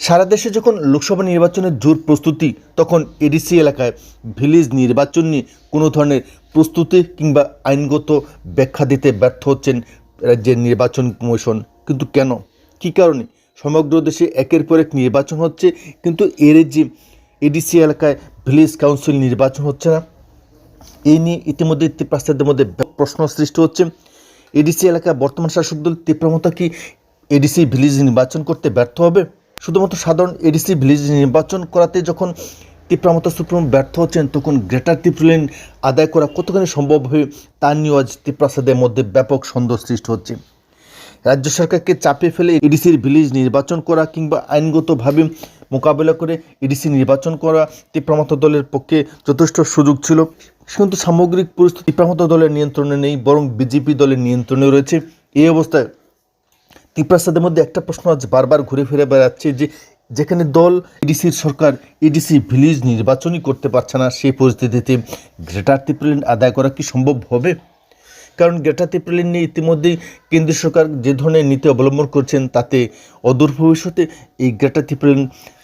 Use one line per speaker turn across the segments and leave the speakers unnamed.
সারা দেশে যখন লোকসভা নির্বাচনের জোর প্রস্তুতি, তখন এডিসি এলাকায় ভিলেজ নির্বাচন নিয়ে কোনো ধরনের প্রস্তুতি কিংবা আইনগত ব্যাখ্যা দিতে ব্যর্থ হচ্ছেন রাজ্যের নির্বাচন কমিশন। কিন্তু কেন? কী কারণে? সমগ্র দেশে একের পর এক নির্বাচন হচ্ছে, কিন্তু এর যে এডিসি এলাকায় ভিলেজ কাউন্সিল নির্বাচন হচ্ছে না। এই নিয়ে ইতিমধ্যে তীব্রাস্তাদের মধ্যে প্রশ্ন সৃষ্টি হচ্ছে। এডিসি এলাকায় বর্তমান শাসক দল তীব্রমতা কি এডিসি ভিলেজ নির্বাচন করতে ব্যর্থ হবে? শুধুমাত্র সাধারণ এডিসি ভিলেজ নির্বাচন করাতে যখন তীব্রমতা সুপ্রিম ব্যর্থ হচ্ছেন, তখন গ্রেটার ত্রিপুলিন আদায় করা কতখানি সম্ভব হবে, তা নিয়েও আজ তীব্রাস্তাদের মধ্যে ব্যাপক সন্দেহ সৃষ্টি হচ্ছে। রাজ্য সরকারকে চাপে ফেলে এডিসির ভিলেজ নির্বাচন করা কিংবা আইনগতভাবে মোকাবেলা করে এডিসি নির্বাচন করা তীব্রমত দলের পক্ষে যথেষ্ট সুযোগ ছিল। কিন্তু সামগ্রিক পরিস্থিতি তীব্রমত দলের নিয়ন্ত্রণে নেই, বরং বিজেপি দলের নিয়ন্ত্রণে রয়েছে। এই অবস্থায় ত্রিপ্রাসাদের মধ্যে একটা প্রশ্ন আজ বারবার ঘুরে ফিরে বেড়াচ্ছে যে যেখানে দল ইডিসির সরকার ইডিসি ভিলেজ নির্বাচনই করতে পারছে না, সেই পরিস্থিতিতে গ্রেটার ত্রিপুলিন আদায় করা কি সম্ভব হবে? কারণ গ্রেটার ত্রিপুলিন নিয়ে ইতিমধ্যেই কেন্দ্রীয় সরকার যে ধরনের নীতি অবলম্বন করছেন, তাতে অদূর ভবিষ্যতে এই গ্রেটার ত্রিপুলিন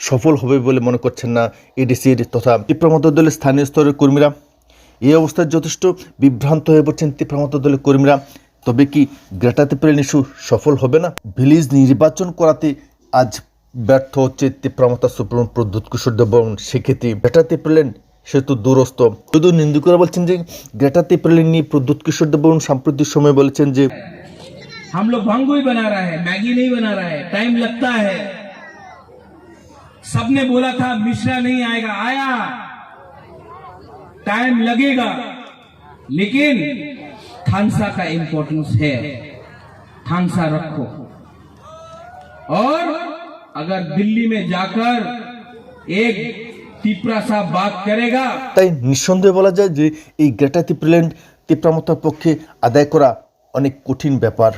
সফল হবে বলে মনে করছেন না এডিসির তথা তীব্রমত দলের স্থানীয় স্তরের কর্মীরা। এই অবস্থায় যথেষ্ট বিভ্রান্ত হয়ে পড়ছেন তীব্রমত দলের কর্মীরা। তবে কি গ্রেটার ত্রিপুলিন ইস্যু সফল হবে না ভিলেজ নির্বাচন করাতে আজ ব্যর্থ হচ্ছে তীব্রমতা সুপ্রিম প্রদ্যুৎ কিশোর দেব এবং সেক্ষেত্রে গ্রেটার ত্রিপুলিন সেহেতু দূরস্থ শুধু নিন্দুকরা বলছেন যে গ্রেটার ত্রিপুলিন নিয়ে প্রদ্যুৎ কিশোর দেব সাম্প্রতিক সময় বলেছেন যে
हम लोग भांगू ही बना रहा है मैगी नहीं बना रहा है टाइम लगता है सबने बोला था मिश्रा नहीं आएगा आया टाइम लगेगा लेकिन थानसा का इंपॉर्टेंस है थानसा रखो और अगर दिल्ली में जाकर एक तीपरा सा बात करेगा
তাই নিঃসন্দেহে বলা যায় যে এই গ্রেটার ত্রিপুলিন তীব্রমতার পক্ষে আদায় করা অনেক কঠিন ব্যাপার